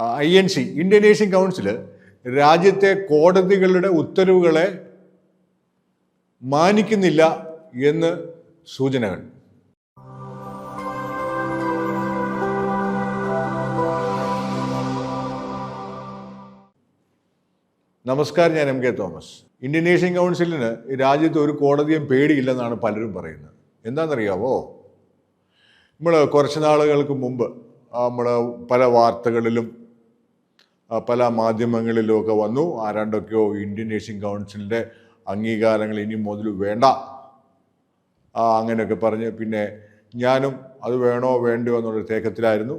I N C Indian Asian council രാജ്യത്തെ കോടതികളുടെ ഉത്തരവുകളെ മാനിക്കുന്നില്ല എന്ന് സൂചനകൾ. നമസ്കാരം ഞാൻ M K Thomas. Indian Asian കൗൺസിലിന് രാജ്യത്ത് ഒരു കോടതിയും പേടിയില്ലെന്നാണ് പലരും പറയുന്നത്. എന്താണെന്നറിയാവോ? നമ്മൾ കുറച്ച് നാളുകൾക്ക് മുമ്പ് നമ്മൾ പല വാർത്തകളിലും പല മാധ്യമങ്ങളിലും ഒക്കെ വന്നു. ആരാണ്ടൊക്കെയോ ഇന്ത്യൻ ഏഷ്യൻ കൗൺസിലിന്റെ അംഗീകാരങ്ങൾ ഇനി മുതൽ വേണ്ട. അങ്ങനെയൊക്കെ പറഞ്ഞ് പിന്നെ ഞാനും അത് വേണോ വേണ്ടയോ എന്നുള്ള തേക്കത്തിലായിരുന്നു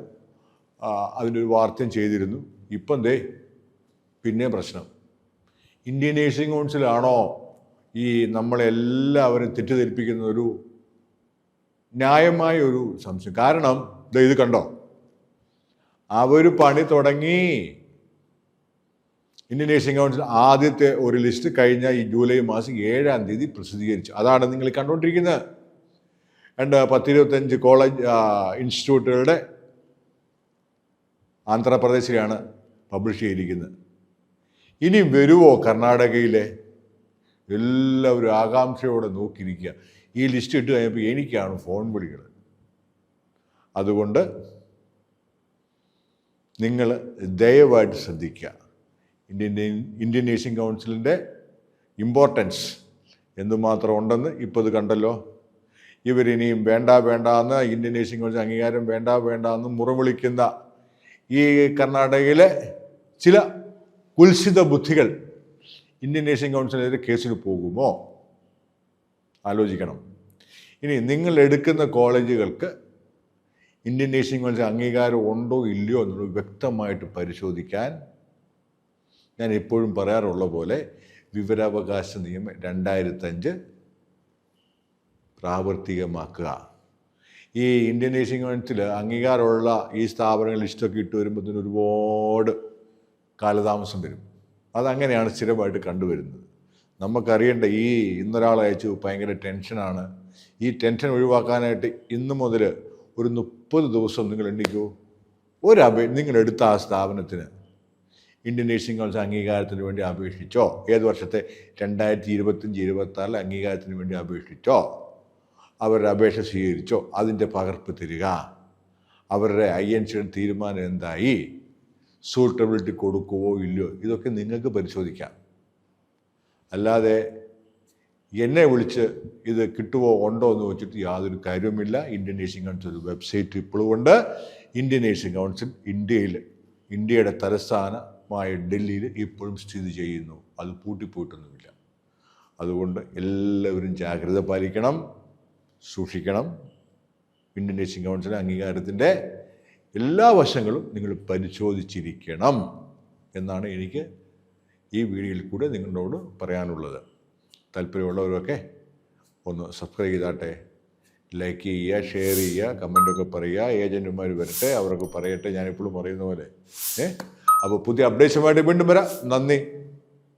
അതിന്റെ വാർത്തയും ചെയ്തിരുന്നു. ഇപ്പം ദേ പിന്നെ പ്രശ്നം. ഇന്ത്യൻ ഏഷ്യൻ കൗൺസിലാണോ ഈ നമ്മളെല്ലാവരും തെറ്റിദ്ധരിപ്പിക്കുന്ന ഒരു ന്യായമായ ഒരു സംശയം? കാരണം ഇത് കണ്ടോ? അവർ പണി തുടങ്ങി. ഇന്ത്യൻ ഏഷ്യൻ കൗൺസിൽ ആദ്യത്തെ ഒരു ലിസ്റ്റ് കഴിഞ്ഞ ഈ ജൂലൈ മാസം ഏഴാം തീയതി പ്രസിദ്ധീകരിച്ചു. അതാണ് നിങ്ങൾ കണ്ടുകൊണ്ടിരിക്കുന്നത്. രണ്ട് പത്തിരുപത്തഞ്ച് കോളേജ് ഇൻസ്റ്റിറ്റ്യൂട്ടുകളുടെ ആന്ധ്രാപ്രദേശിലാണ് പബ്ലിഷ് ചെയ്തിരിക്കുന്നത്. ഇനി വരുമോ കർണാടകയിലെ? എല്ലാവരും ആകാംക്ഷയോടെ നോക്കിയിരിക്കുക. ഈ ലിസ്റ്റ് ഇട്ട് കഴിഞ്ഞപ്പോൾ എനിക്കാണ് ഫോൺ വിളികൾ അതുകൊണ്ട് നിങ്ങൾ ദയവായിട്ട് ശ്രദ്ധിക്കുക. ഇന്ത്യൻ ഇന്ത്യൻ നേഴ്സിംഗ് കൗൺസിലിന്റെ ഇമ്പോർട്ടൻസ് എന്തുമാത്രം ഉണ്ടെന്ന് ഇപ്പോൾ ഇത് കണ്ടല്ലോ. ഇവരിനിയും വേണ്ട വേണ്ട എന്ന് ഇന്ത്യൻ നേഴ്സിംഗ് കൗൺസിൽ അംഗീകാരം വേണ്ട വേണ്ട എന്ന് മുറവിളിക്കുന്ന ഈ കർണാടകയിലെ ചില കുൽസിത ബുദ്ധികൾ ഇന്ത്യൻ നേഴ്സിംഗ് കൗൺസിലെതിരെ കേസിന് പോകുമോ? ആലോചിക്കണം. ഇനി നിങ്ങൾ എടുക്കുന്ന കോളേജുകൾക്ക് ഇന്ത്യൻ നേഴ്സിംഗ് കൗൺസിൽ അംഗീകാരം ഉണ്ടോ ഇല്ലയോ എന്നുള്ളത് വ്യക്തമായിട്ട് പരിശോധിക്കാൻ ഞാൻ എപ്പോഴും പറയാറുള്ള പോലെ വിവരാവകാശ നിയമം രണ്ടായിരത്തഞ്ച് പ്രാവർത്തികമാക്കുക. ഈ ഇന്ത്യൻ നേഴ്സിംഗ് കൗൺസിൽ അംഗീകാരമുള്ള ഈ സ്ഥാപനങ്ങൾ ലിസ്റ്റൊക്കെ ഇട്ട് വരുമ്പോഴത്തേന് ഒരുപാട് കാലതാമസം വരും. അതങ്ങനെയാണ് സ്ഥിരമായിട്ട് കണ്ടുവരുന്നത്. നമുക്കറിയേണ്ട ഈ ഇന്നൊരാൾ അയച്ചു ഭയങ്കര ടെൻഷനാണ്. ഈ ടെൻഷൻ ഒഴിവാക്കാനായിട്ട് ഇന്ന് മുതൽ ഒരു മുപ്പത് ദിവസം നിങ്ങൾ എണ്ണിക്കോ ഒരു അപേ നിങ്ങളെടുത്ത ആ സ്ഥാപനത്തിന് ഇന്ത്യൻ നേഴ്സിംഗ് കൗൺസിൽ അംഗീകാരത്തിന് വേണ്ടി അപേക്ഷിച്ചോ? ഏത് വർഷത്തെ? രണ്ടായിരത്തി ഇരുപത്തഞ്ച് ഇരുപത്താറിൽ അംഗീകാരത്തിന് വേണ്ടി അപേക്ഷിച്ചോ? അവരുടെ അപേക്ഷ സ്വീകരിച്ചോ? അതിന്റെ പകർപ്പ് തരിക. അവരുടെ ഐ എൻ സിയുടെ തീരുമാനം എന്തായി? സൂട്ടബിലിറ്റി കൊടുക്കുവോ ഇല്ലയോ? ഇതൊക്കെ നിങ്ങൾക്ക് പരിശോധിക്കാം. അല്ലാതെ എന്നെ വിളിച്ച് ഇത് കിട്ടുമോ ഉണ്ടോ എന്ന് വെച്ചിട്ട് യാതൊരു കാര്യവുമില്ല. ഇന്ത്യൻ നേഴ്സിംഗ് കൗൺസിൽ വെബ്സൈറ്റ് ഇപ്പോഴും ഉണ്ട്. ഇന്ത്യൻ നേഴ്സിംഗ് കൗൺസിൽ ഇന്ത്യയിൽ ഇന്ത്യയുടെ തലസ്ഥാനമായ ഡൽഹിയിൽ ഇപ്പോഴും സ്ഥിതി ചെയ്യുന്നു. അത് പൂട്ടിപ്പോയിട്ടൊന്നുമില്ല. അതുകൊണ്ട് എല്ലാവരും ജാഗ്രത പാലിക്കണം സൂക്ഷിക്കണം. ഇന്ത്യൻ നേഴ്സിംഗ് കൗൺസിൽ അംഗീകാരത്തിന്റെ എല്ലാ വശങ്ങളും നിങ്ങൾ പരിശോധിച്ചിരിക്കണം എന്നാണ് എനിക്ക് ഈ വീഡിയോയിൽ കൂടെ നിങ്ങളോട് പറയാനുള്ളത്. താല്പര്യമുള്ളവരൊക്കെ ഒന്ന് സബ്സ്ക്രൈബ് ചെയ്താട്ടെ. ലൈക്ക് ചെയ്യുക ഷെയർ ചെയ്യുക കമന്റൊക്കെ പറയുക. ഏജന്റുമാർ വരട്ടെ അവരൊക്കെ പറയട്ടെ. ഞാനിപ്പോഴും പറയുന്ന പോലെ ഏ? അപ്പോൾ പുതിയ അപ്ഡേഷനുമായിട്ട് വീണ്ടും വരാം. നന്ദി.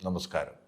നമസ്കാരം.